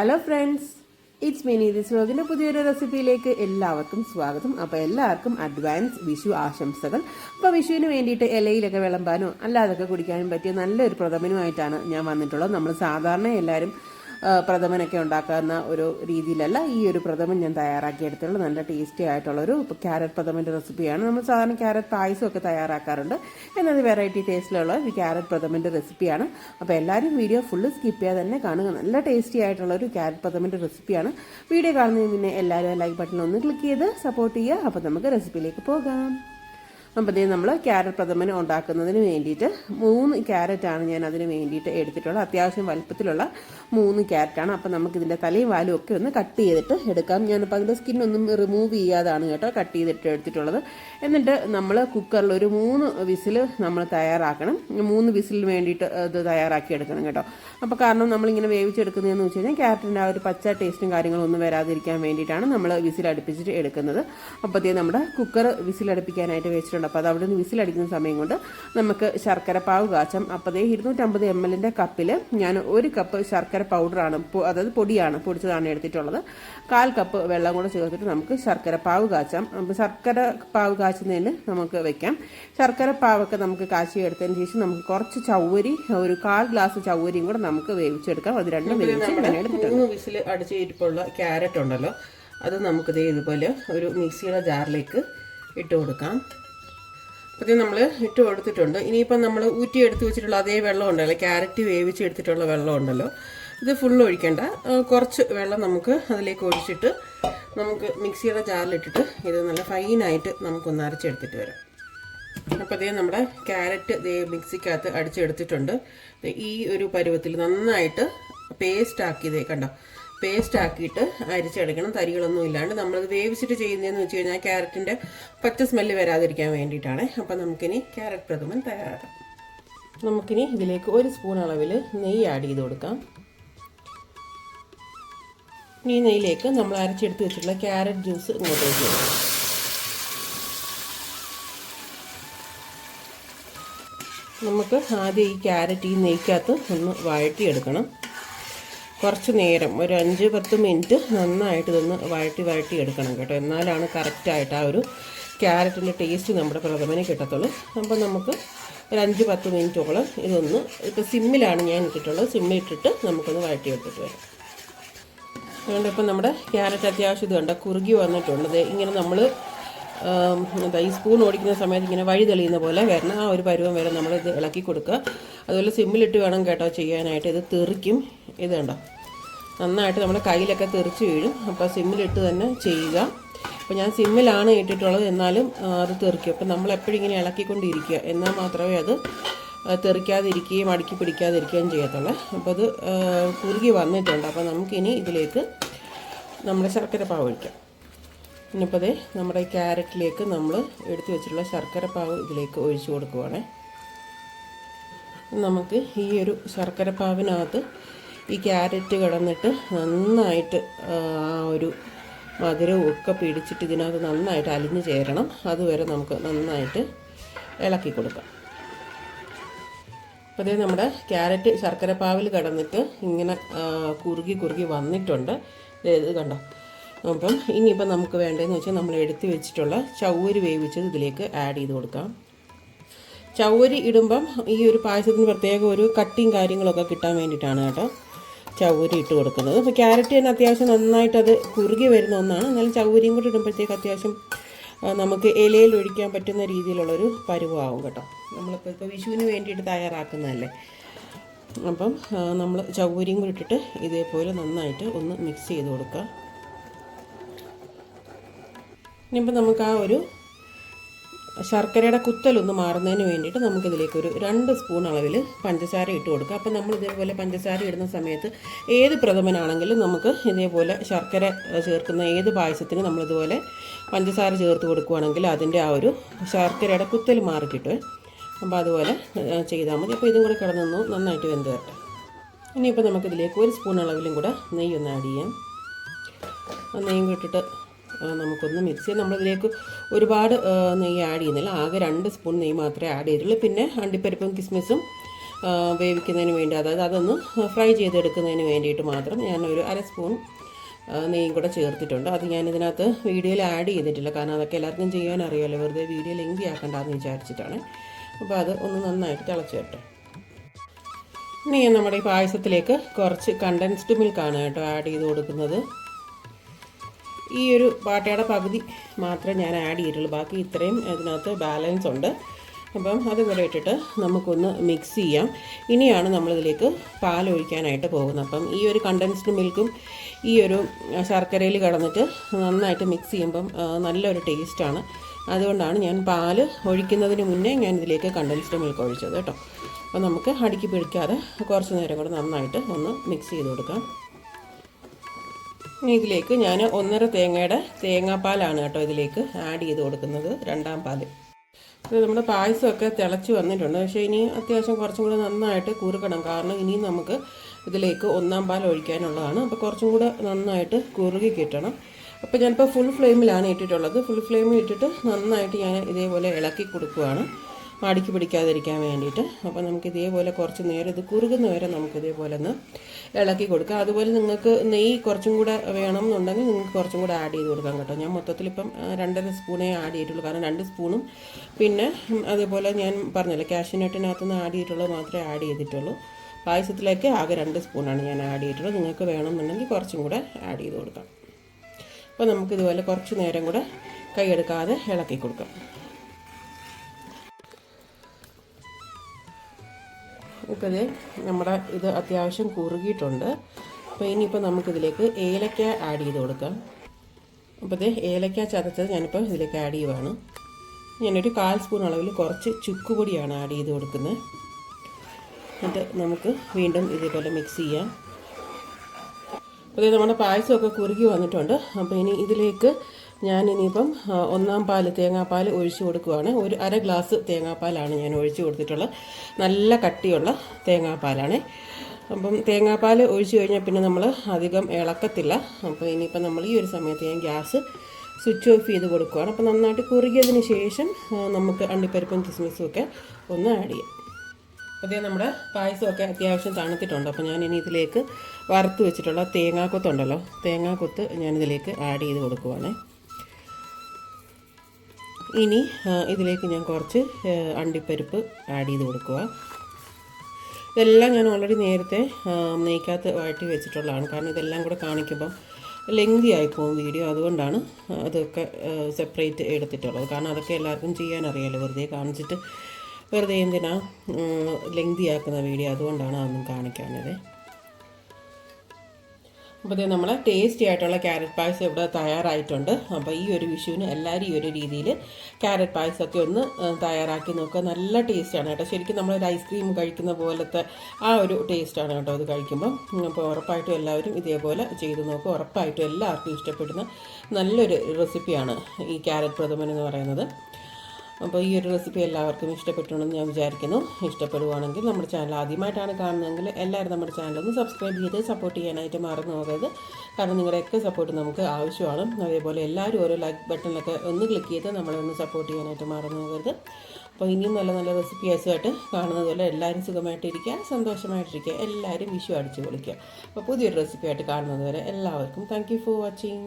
Hello friends it's Meeni this വ്ലോഗിന്റെ പുതിയൊരു റെസിപ്പിയിലേക്ക് എല്ലാവർക്കും സ്വാഗതം. അപ്പോൾ എല്ലാവർക്കും അഡ്വാൻസ് വിഷു ആശംസകൾ. അപ്പോൾ വിഷുവിന് വേണ്ടിയിട്ട് ഇലയിലൊക്കെ വിളമ്പാനോ അല്ലാതൊക്കെ കുടിക്കാനും പറ്റിയ നല്ലൊരു പ്രഥമനുമായിട്ടാണ് ഞാൻ വന്നിട്ടുള്ളത്. നമ്മൾ സാധാരണ എല്ലാവരും പ്രഥമനൊക്കെ ഉണ്ടാക്കുന്ന ഒരു രീതിയിലല്ല ഈ ഒരു പ്രഥമൻ ഞാൻ തയ്യാറാക്കിയെടുത്തുള്ളൂ നല്ല ടേസ്റ്റി ആയിട്ടുള്ള ഒരു ക്യാരറ്റ് പ്രഥമന്റെ റെസിപ്പിയാണ് നമ്മൾ സാധാരണ ക്യാരറ്റ് പായസമൊക്കെ തയ്യാറാക്കാറുണ്ട്. എന്നത് വെറൈറ്റി ടേസ്റ്റിലുള്ള ഒരു ക്യാരറ്റ് പ്രഥമന്റെ റെസിപ്പിയാണ് അപ്പോൾ എല്ലാവരും വീഡിയോ ഫുള്ള് സ്കിപ്പ് ചെയ്യാതെ തന്നെ കാണുക. നല്ല ടേസ്റ്റി ആയിട്ടുള്ള ഒരു ക്യാരറ്റ് പ്രഥമന്റെ റെസിപ്പിയാണ് വീഡിയോ കാണുന്നതിന് മുന്നേ എല്ലാവരും ലൈക്ക് ബട്ടൺ ഒന്ന് ക്ലിക്ക് ചെയ്ത് സപ്പോർട്ട് ചെയ്യുക. അപ്പോൾ നമുക്ക് റെസിപ്പിയിലേക്ക് പോകാം. അപ്പോൾ ഇതേ നമ്മൾ ക്യാരറ്റ് പ്രഥമൻ ഉണ്ടാക്കുന്നതിന് വേണ്ടിയിട്ട് മൂന്ന് ക്യാരറ്റാണ് ഞാൻ അതിന് വേണ്ടിയിട്ട് എടുത്തിട്ടുള്ളത്. അത്യാവശ്യം വലുപ്പത്തിലുള്ള മൂന്ന് ക്യാരറ്റാണ്. അപ്പോൾ നമുക്ക് ഇതിന്റെ തലയും വാലും ഒക്കെ ഒന്ന് കട്ട് ചെയ്തിട്ട് എടുക്കാം. ഞാനിപ്പോൾ അതിന്റെ സ്കിന്നൊന്നും റിമൂവ് ചെയ്യാതാണ് കേട്ടോ കട്ട് ചെയ്തിട്ട് എടുത്തിട്ടുള്ളത്. എന്നിട്ട് നമ്മൾ കുക്കറിൽ ഒരു മൂന്ന് വിസിൽ നമ്മൾ തയ്യാറാക്കണം. മൂന്ന് വിസിലിന് വേണ്ടിയിട്ട് ഇത് തയ്യാറാക്കി എടുക്കണം കേട്ടോ. അപ്പോൾ കാരണം നമ്മളിങ്ങനെ വേവിച്ചെടുക്കുന്നതെന്ന് വെച്ച് കഴിഞ്ഞാൽ ക്യാരറ്റിന്റെ ആ ഒരു പച്ച ടേസ്റ്റും കാര്യങ്ങളും ഒന്നും വരാതിരിക്കാൻ വേണ്ടിയിട്ടാണ് നമ്മൾ വിസിൽ അടുപ്പിച്ചിട്ട് എടുക്കുന്നത് അപ്പോഴത്തേക്കും നമ്മുടെ കുക്കർ വിസിലടുപ്പിക്കാനായിട്ട് വെച്ചിട്ടുണ്ട് അപ്പോൾ അത് അവിടെ നിന്ന് വിസിൽ അടിക്കുന്ന സമയം കൊണ്ട് നമുക്ക് ശർക്കര പാവ് കാച്ചാം. അപ്പോൾ അതേ ഇരുന്നൂറ്റമ്പത് എം എല്ലിന്റെ കപ്പിൽ ഞാൻ ഒരു കപ്പ് ശർക്കര പൗഡറാണ് അതായത് പൊടിയാണ് പൊടിച്ചതാണ് എടുത്തിട്ടുള്ളത്. കാൽ കപ്പ് വെള്ളം കൂടെ ചേർത്തിട്ട് നമുക്ക് ശർക്കര പാവ് കാച്ചാം. അപ്പോൾ ശർക്കര പാവ് കാച്ചുന്നതിന് നമുക്ക് വെക്കാം. ശർക്കര പാവൊക്കെ നമുക്ക് കാച്ചി എടുത്തതിന് ശേഷം നമുക്ക് കുറച്ച് ചവ്വരി ഒരു കാൽ ഗ്ലാസ് ചവ്വരിയും കൂടെ നമുക്ക് വേവിച്ചെടുക്കാം. അത് രണ്ടും വേവിച്ച് മൂന്ന് വിസിൽ അടിച്ച് ഇരിപ്പുള്ള ക്യാരറ്റ് ഉണ്ടല്ലോ അത് നമുക്ക് ദേ ഇതുപോലെ ഒരു മിക്സിയുടെ ജാറിലേക്ക് ഇട്ട് കൊടുക്കാം. അപ്പോൾ നമ്മൾ ഇട്ട് കൊടുത്തിട്ടുണ്ട്. ഇനിയിപ്പം നമ്മൾ ഊറ്റി എടുത്ത് വെച്ചിട്ടുള്ള അതേ വെള്ളം ഉണ്ടല്ലോ ക്യാരറ്റ് വേവിച്ച് എടുത്തിട്ടുള്ള വെള്ളം ഉണ്ടല്ലോ. ഇത് ഫുൾ ഒഴിക്കേണ്ട. കുറച്ച് വെള്ളം നമുക്ക് അതിലേക്ക് ഒഴിച്ചിട്ട് നമുക്ക് മിക്സിയുടെ ജാറിലിട്ടിട്ട് ഇത് നല്ല ഫൈനായിട്ട് നമുക്കൊന്ന് അരച്ചെടുത്തിട്ട് വരാം. അപ്പോൾ അതേ നമ്മുടെ ക്യാരറ്റ് ദേ മിക്സിക്കകത്ത് അടിച്ചെടുത്തിട്ടുണ്ട്. ഈ ഒരു പരുവത്തിൽ നന്നായിട്ട് പേസ്റ്റ് ആക്കിയതേ കണ്ടോ? പേസ്റ്റ് ആക്കിയിട്ട് അരിച്ചെടുക്കണം. തരികളൊന്നും ഇല്ലാണ്ട് നമ്മളത് വേവിച്ചിട്ട് ചെയ്യുന്നതെന്ന് വെച്ച് കഴിഞ്ഞാൽ ക്യാരറ്റിന്റെ പച്ച സ്മെല്ല് വരാതിരിക്കാൻ വേണ്ടിയിട്ടാണ്. അപ്പം നമുക്കിനി ക്യാരറ്റ് പ്രഥമൻ തയ്യാറാക്കാം. നമുക്കിനി ഇതിലേക്ക് ഒരു സ്പൂൺ അളവിൽ നെയ്യ് ആഡ് ചെയ്ത് കൊടുക്കാം. ഈ നെയ്യിലേക്ക് നമ്മൾ അരച്ചെടുത്ത് വെച്ചിട്ടുള്ള ക്യാരറ്റ് ജ്യൂസ് ഇങ്ങോട്ടേക്ക് കൊടുക്കാം നമുക്ക് ആദ്യം ഈ ക്യാരറ്റ് ഈ നെയ്ക്കകത്ത് ഒന്ന് വഴറ്റിയെടുക്കണം. കുറച്ച് നേരം ഒരു അഞ്ച് പത്ത് മിനിറ്റ് നന്നായിട്ട് ഇതൊന്ന് വഴറ്റി വഴറ്റി എടുക്കണം കേട്ടോ. എന്നാലാണ് കറക്റ്റായിട്ട് ആ ഒരു ക്യാരറ്റിന്റെ ടേസ്റ്റ് നമ്മുടെ പ്രഥമനെ കിട്ടത്തുള്ളൂ. അപ്പോൾ നമുക്ക് ഒരു അഞ്ച് പത്ത് മിനിറ്റോളം ഇതൊന്ന് ഇപ്പോൾ സിമ്മിലാണ് ഞാൻ ഇട്ടിട്ടുള്ളത്. സിമ്മിൽ ഇട്ടിട്ട് നമുക്കൊന്ന് വഴറ്റിയെടുത്തിട്ട് വരാം. അതുകൊണ്ട് ഇപ്പം നമ്മുടെ ക്യാരറ്റ് അത്യാവശ്യം ഇത് കണ്ട കുറുകി വന്നിട്ടുണ്ട്. ഇങ്ങനെ നമ്മൾ എന്താ ഈ സ്പൂൺ ഓടിക്കുന്ന സമയത്ത് ഇങ്ങനെ വഴി തെളിയുന്ന പോലെ വരണം ആ ഒരു പരുവം വരെ നമ്മൾ ഇത് ഇളക്കി കൊടുക്കുക. അതുപോലെ സിമ്മിലിട്ട് വേണം കേട്ടോ ചെയ്യാനായിട്ട്. ഇത് തെറിക്കും. ഇത് കണ്ടോ? നന്നായിട്ട് നമ്മുടെ കയ്യിലൊക്കെ തെറിച്ച് വീഴും. അപ്പോൾ സിമ്മിലിട്ട് തന്നെ ചെയ്യുക. അപ്പോൾ ഞാൻ സിമ്മിലാണ് ഇട്ടിട്ടുള്ളത്. എന്നാലും അത് തെറിക്കും. അപ്പോൾ നമ്മൾ എപ്പോഴും ഇങ്ങനെ ഇളക്കിക്കൊണ്ടിരിക്കുക. എന്നാൽ മാത്രമേ അത് തെറിക്കാതിരിക്കുകയും അടുക്കി പിടിക്കാതിരിക്കുകയും ചെയ്യത്തുള്ളൂ. അപ്പോൾ അത് കുറുകി വന്നിട്ടുണ്ട്. അപ്പോൾ നമുക്കിനി ഇതിലേക്ക് നമ്മുടെ ശർക്കര പാവ് ഒഴിക്കാം. ഇനിയിപ്പോൾ ദേ നമ്മുടെ ക്യാരറ്റിലേക്ക് നമ്മൾ എടുത്തു വെച്ചിട്ടുള്ള ശർക്കര പാവ് ഇതിലേക്ക് ഒഴിച്ചു കൊടുക്കുവാണേ. നമുക്ക് ഈ ഒരു ശർക്കര പാവിനകത്ത് ഈ ക്യാരറ്റ് കിടന്നിട്ട് നന്നായിട്ട് ആ ഒരു മധുരവും ഒക്കെ പിടിച്ചിട്ട് ഇതിനകത്ത് നന്നായിട്ട് അലിഞ്ഞു ചേരണം. അതുവരെ നമുക്ക് നന്നായിട്ട് ഇളക്കി കൊടുക്കാം. അപ്പോൾ അതേ നമ്മുടെ ക്യാരറ്റ് ശർക്കര പാവിൽ കിടന്നിട്ട് ഇങ്ങനെ കുറുകി കുറുകി വന്നിട്ടുണ്ട്. ഇത് കണ്ടോ? അപ്പം ഇനിയിപ്പോൾ നമുക്ക് വേണ്ടതെന്ന് വെച്ചാൽ നമ്മൾ എടുത്തു വെച്ചിട്ടുള്ള ചവ്വരി വേവിച്ചത് ഇതിലേക്ക് ആഡ് ചെയ്ത് കൊടുക്കാം. ചവ്വരി ഇടുമ്പം ഈ ഒരു പായസത്തിന് പ്രത്യേക ഒരു കട്ടിയും കാര്യങ്ങളൊക്കെ കിട്ടാൻ വേണ്ടിയിട്ടാണ് കേട്ടോ ചവ്വരി ഇട്ട് കൊടുക്കുന്നത്. അപ്പോൾ ക്യാരറ്റ് തന്നെ അത്യാവശ്യം നന്നായിട്ട് അത് കുറുകി വരുന്ന ഒന്നാണ്. എന്നാലും ചവ്വരിയും കൂടി ഇടുമ്പോഴത്തേക്ക് അത്യാവശ്യം നമുക്ക് ഇലയിൽ ഒഴിക്കാൻ പറ്റുന്ന രീതിയിലുള്ളൊരു പരുവാകും കേട്ടോ. നമ്മളിപ്പോൾ ഇപ്പോൾ വിഷുവിന് വേണ്ടിയിട്ട് തയ്യാറാക്കുന്നതല്ലേ? അപ്പം നമ്മൾ ചവ്വരിയും കൂടി ഇട്ടിട്ട് ഇതേപോലെ നന്നായിട്ട് ഒന്ന് മിക്സ് ചെയ്ത് കൊടുക്കുക ഇനിയിപ്പോൾ നമുക്ക് ആ ഒരു ശർക്കരയുടെ കുത്തലൊന്ന് മാറുന്നതിന് വേണ്ടിയിട്ട് നമുക്കിതിലേക്ക് ഒരു രണ്ട് സ്പൂൺ അളവിൽ പഞ്ചസാര ഇട്ട് കൊടുക്കുക അപ്പോൾ നമ്മൾ ഇതേപോലെ പഞ്ചസാര ഇടുന്ന സമയത്ത് ഏത് പ്രഥമനാണെങ്കിലും നമുക്ക് ഇതേപോലെ ശർക്കര ചേർക്കുന്ന ഏത് പായസത്തിനും നമ്മളിതുപോലെ പഞ്ചസാര ചേർത്ത് കൊടുക്കുകയാണെങ്കിൽ അതിന്റെ ആ ഒരു ശർക്കരയുടെ കുത്തൽ മാറി കിട്ടും അപ്പോൾ അതുപോലെ ചെയ്താൽ മതി. അപ്പോൾ ഇതും കൂടെ കിടന്നൊന്ന് നന്നായിട്ട് വെന്ത് വരട്ടെ. ഇനിയിപ്പോൾ നമുക്കിതിലേക്ക് ഒരു സ്പൂൺ അളവിലും കൂടെ നെയ്യൊന്ന് ആഡ് ചെയ്യാം. നെയ്യും കിട്ടിട്ട് നമുക്കൊന്ന് മിക്സ് ചെയ്യാം. നമ്മളിതിലേക്ക് ഒരുപാട് നെയ്യ് ആഡ് ചെയ്യുന്നില്ല. ആകെ രണ്ട് സ്പൂൺ നെയ്യ് മാത്രമേ ആഡ് ചെയ്തിട്ടുള്ളൂ പിന്നെ അണ്ടിപ്പരിപ്പും കിസ്മിസും വേവിക്കുന്നതിന് വേണ്ടി അതായത് അതൊന്ന് ഫ്രൈ ചെയ്തെടുക്കുന്നതിന് വേണ്ടിയിട്ട് മാത്രം ഞാൻ ഒരു അര സ്പൂൺ നെയ്യും കൂടെ ചേർത്തിട്ടുണ്ട്. അത് ഞാൻ ഇതിനകത്ത് വീഡിയോയിൽ ആഡ് ചെയ്തിട്ടില്ല. കാരണം അതൊക്കെ എല്ലാവർക്കും ചെയ്യാൻ അറിയാമല്ലോ വെറുതെ വീഡിയോ ലെങ്തി ആക്കണ്ടെന്ന് വിചാരിച്ചിട്ടാണ്. അപ്പോൾ അത് ഒന്ന് നന്നായിട്ട് തിളച്ച് വരട്ടെ ഇനി നമ്മുടെ ഈ പായസത്തിലേക്ക് കുറച്ച് കണ്ടൻസ്ഡ് മിൽക്കാണ് കേട്ടോ ആഡ് ചെയ്ത് കൊടുക്കുന്നത്. ഈ ഒരു പാട്ടയുടെ പകുതി മാത്രമേ ഞാൻ ആഡ് ചെയ്തിട്ടുള്ളൂ. ബാക്കി ഇത്രയും അതിനകത്ത് ബാലൻസ് ഉണ്ട്. അപ്പം അതുപോലെ ഇട്ടിട്ട് നമുക്കൊന്ന് മിക്സ് ചെയ്യാം. ഇനിയാണ് നമ്മളിതിലേക്ക് പാൽ ഒഴിക്കാനായിട്ട് പോകുന്നത്. അപ്പം ഈ ഒരു കണ്ടൻസ്ഡ് മിൽക്കും ഈ ഒരു ശർക്കരയിൽ കടന്നിട്ട് നന്നായിട്ട് മിക്സ് ചെയ്യുമ്പം നല്ലൊരു ടേസ്റ്റാണ് അതുകൊണ്ടാണ് ഞാൻ പാൽ ഒഴിക്കുന്നതിന് മുന്നേ ഞാൻ ഇതിലേക്ക് കണ്ടൻസ്ഡ് മിൽക്ക് ഒഴിച്ചത് കേട്ടോ. അപ്പോൾ നമുക്ക് അടുക്കി പിടിക്കാതെ കുറച്ച് നേരം കൂടെ നന്നായിട്ട് ഒന്ന് മിക്സ് ചെയ്ത് കൊടുക്കാം. ഇതിലേക്ക് ഞാൻ ഒന്നര തേങ്ങയുടെ തേങ്ങാപ്പാലാണ് കേട്ടോ ഇതിലേക്ക് ആഡ് ചെയ്ത് കൊടുക്കുന്നത് രണ്ടാം പാൽ. ഇത് നമ്മുടെ പായസമൊക്കെ തിളച്ച് വന്നിട്ടുണ്ട്. പക്ഷേ ഇനി അത്യാവശ്യം കുറച്ചും കൂടെ നന്നായിട്ട് കുറുക്കണം കാരണം ഇനിയും നമുക്ക് ഇതിലേക്ക് ഒന്നാം പാൽ ഒഴിക്കാനുള്ളതാണ്. അപ്പോൾ കുറച്ചും കൂടെ നന്നായിട്ട് കുറുകി കിട്ടണം. അപ്പോൾ ഞാനിപ്പോൾ ഫുൾ ഫ്ലെയിമിലാണ് ഇട്ടിട്ടുള്ളത്. ഫുൾ ഫ്ലെയിമിൽ ഇട്ടിട്ട് നന്നായിട്ട് ഞാൻ ഇതേപോലെ ഇളക്കി കൊടുക്കുകയാണ് മടിക്ക് പിടിക്കാതിരിക്കാൻ വേണ്ടിയിട്ട്. അപ്പോൾ നമുക്ക് ഇതേപോലെ കുറച്ച് നേരം ഇത് കുറുകുന്ന വരെ നമുക്ക് ഇതേപോലെ ഒന്ന് ഇളക്കി കൊടുക്കാം. അതുപോലെ നിങ്ങൾക്ക് നെയ്യ് കുറച്ചും കൂടെ വേണം എന്നുണ്ടെങ്കിൽ നിങ്ങൾക്ക് കുറച്ചും കൂടെ ആഡ് ചെയ്ത് കൊടുക്കാം കേട്ടോ. ഞാൻ മൊത്തത്തിൽ ഇപ്പം രണ്ടര സ്പൂണേ ആഡ് ചെയ്തിട്ടുള്ളൂ. കാരണം രണ്ട് സ്പൂണും പിന്നെ അതേപോലെ ഞാൻ പറഞ്ഞല്ലോ കാഷ്യൂനട്ടിനകത്ത് നിന്ന് ആഡ് ചെയ്തിട്ടുള്ളത് മാത്രമേ ആഡ് ചെയ്തിട്ടുള്ളൂ. പായസത്തിലേക്ക് ആകെ രണ്ട് സ്പൂണാണ് ഞാൻ ആഡ് ചെയ്തിട്ടുള്ളത്. നിങ്ങൾക്ക് വേണമെന്നുണ്ടെങ്കിൽ കുറച്ചും കൂടെ ആഡ് ചെയ്ത് കൊടുക്കാം. അപ്പോൾ നമുക്ക് ഇതുപോലെ കുറച്ച് നേരം കൂടെ കൈയെടുക്കാതെ ഇളക്കി കൊടുക്കാം. ഇപ്പോൾ ഇത് നമ്മുടെ ഇത് അത്യാവശ്യം കുറുകിയിട്ടുണ്ട്. അപ്പോൾ ഇനിയിപ്പോൾ നമുക്കിതിലേക്ക് ഏലക്ക ആഡ് ചെയ്ത് കൊടുക്കാം. അപ്പോൾ ഇത് ഏലക്ക ചതച്ചത് ഞാനിപ്പോൾ ഇതിലേക്ക് ആഡ് ചെയ്യുവാണ്. ഞാനൊരു കാൽ സ്പൂൺ അളവിൽ കുറച്ച് ചുക്കുപൊടിയാണ് ആഡ് ചെയ്ത് കൊടുക്കുന്നത്. എന്നിട്ട് നമുക്ക് വീണ്ടും ഇതേപോലെ മിക്സ് ചെയ്യാം. അപ്പോൾ നമ്മുടെ പായസമൊക്കെ കുറുകി വന്നിട്ടുണ്ട്. അപ്പോൾ ഇനി ഇതിലേക്ക് ഞാൻ ഇനിയിപ്പം ഒന്നാം പാൽ തേങ്ങാപ്പാൽ ഒഴിച്ച് കൊടുക്കുവാണ്. ഒരു അര ഗ്ലാസ് തേങ്ങാപ്പാലാണ് ഞാൻ ഒഴിച്ച് കൊടുത്തിട്ടുള്ളത്. നല്ല കട്ടിയുള്ള തേങ്ങാപ്പാലാണ്. അപ്പം തേങ്ങാപ്പാൽ ഒഴിച്ച് കഴിഞ്ഞാൽ പിന്നെ നമ്മൾ അധികം ഇളക്കത്തില്ല. അപ്പോൾ ഇനിയിപ്പം നമ്മൾ ഈ ഒരു സമയത്ത് ഞാൻ ഗ്യാസ് സ്വിച്ച് ഓഫ് ചെയ്ത് കൊടുക്കുകയാണ് അപ്പോൾ നന്നായിട്ട് കുറുകിയതിന് ശേഷം നമുക്ക് അണ്ടിപ്പരിപ്പും കിസ്മിസും ഒക്കെ ഒന്ന് ആഡ് ചെയ്യാം. അതേ നമ്മുടെ പായസമൊക്കെ അത്യാവശ്യം തണുത്തിട്ടുണ്ട്. അപ്പോൾ ഞാൻ ഇനി ഇതിലേക്ക് വറുത്ത് വെച്ചിട്ടുള്ള തേങ്ങാക്കൊത്തുണ്ടല്ലോ തേങ്ങാക്കൊത്ത് ഞാനിതിലേക്ക് ആഡ് ചെയ്ത് കൊടുക്കുവാണ്. ഇനി ഇതിലേക്ക് ഞാൻ കുറച്ച് അണ്ടിപ്പരിപ്പ് ആഡ് ചെയ്ത് കൊടുക്കുക. ഇതെല്ലാം ഞാൻ ഓൾറെഡി നേരത്തെ നെയ്ക്കാത്ത വഴറ്റി വെച്ചിട്ടുള്ളതാണ്. കാരണം ഇതെല്ലാം കൂടെ കാണിക്കുമ്പം ലെങ്തി ആയിപ്പോവും വീഡിയോ അതുകൊണ്ടാണ് അതൊക്കെ സെപ്പറേറ്റ് എടുത്തിട്ടുള്ളത്. കാരണം അതൊക്കെ എല്ലാവർക്കും ചെയ്യാൻ അറിയാമല്ലോ വെറുതെ കാണിച്ചിട്ട് വെറുതെ എന്തിനാ ലെങ്തി ആക്കുന്ന വീഡിയോ അതുകൊണ്ടാണ് അതൊന്നും കാണിക്കാനത് അപ്പോൾ ഇത് നമ്മളെ ടേസ്റ്റി ആയിട്ടുള്ള ക്യാരറ്റ് പായസം ഇവിടെ തയ്യാറായിട്ടുണ്ട്. അപ്പോൾ ഈ ഒരു വിഷുവിന് എല്ലാവരും ഈ ഒരു രീതിയിൽ ക്യാരറ്റ് പായസമൊക്കെ ഒന്ന് തയ്യാറാക്കി നോക്കുക. നല്ല ടേസ്റ്റാണ് കേട്ടോ. ശരിക്കും നമ്മൾ ഐസ്ക്രീം കഴിക്കുന്ന പോലത്തെ ആ ഒരു ടേസ്റ്റാണ് കേട്ടോ അത് കഴിക്കുമ്പം. അപ്പോൾ ഉറപ്പായിട്ടും എല്ലാവരും ഇതേപോലെ ചെയ്ത് നോക്കുക. ഉറപ്പായിട്ടും എല്ലാവർക്കും ഇഷ്ടപ്പെടുന്ന നല്ലൊരു റെസിപ്പിയാണ് ഈ ക്യാരറ്റ് പ്രഥമൻ എന്ന് പറയുന്നത്. അപ്പോൾ ഈ ഒരു റെസിപ്പി എല്ലാവർക്കും ഇഷ്ടപ്പെട്ടുണ്ടെന്ന് ഞാൻ വിചാരിക്കുന്നു. ഇഷ്ടപ്പെടുവാണെങ്കിൽ നമ്മുടെ ചാനൽ ആദ്യമായിട്ടാണ് കാണുന്നതെങ്കിൽ എല്ലാവരും നമ്മുടെ ചാനൽ ഒന്ന് സബ്സ്ക്രൈബ് ചെയ്ത് സപ്പോർട്ട് ചെയ്യാനായിട്ട് മറന്നു പോകരുത്. കാരണം നിങ്ങളുടെയൊക്കെ സപ്പോർട്ട് നമുക്ക് ആവശ്യമാണ്. അതേപോലെ എല്ലാവരും ഓരോ ലൈക്ക് ബട്ടണിലൊക്കെ ഒന്ന് ക്ലിക്ക് ചെയ്ത് നമ്മളെ ഒന്ന് സപ്പോർട്ട് ചെയ്യാനായിട്ട് മറന്നു പോകരുത്. അപ്പോൾ ഇനിയും നല്ല നല്ല റെസിപ്പീസുമായിട്ട് കാണുന്നത് പോലെ എല്ലാവരും സുഖമായിട്ടിരിക്കുക സന്തോഷമായിട്ടിരിക്കുക എല്ലാവരും വിഷു അടിച്ചു പൊളിക്കുക അപ്പോൾ പുതിയൊരു റെസിപ്പിയായിട്ട് കാണുന്നത് വരെ എല്ലാവർക്കും താങ്ക് ഫോർ വാച്ചിങ്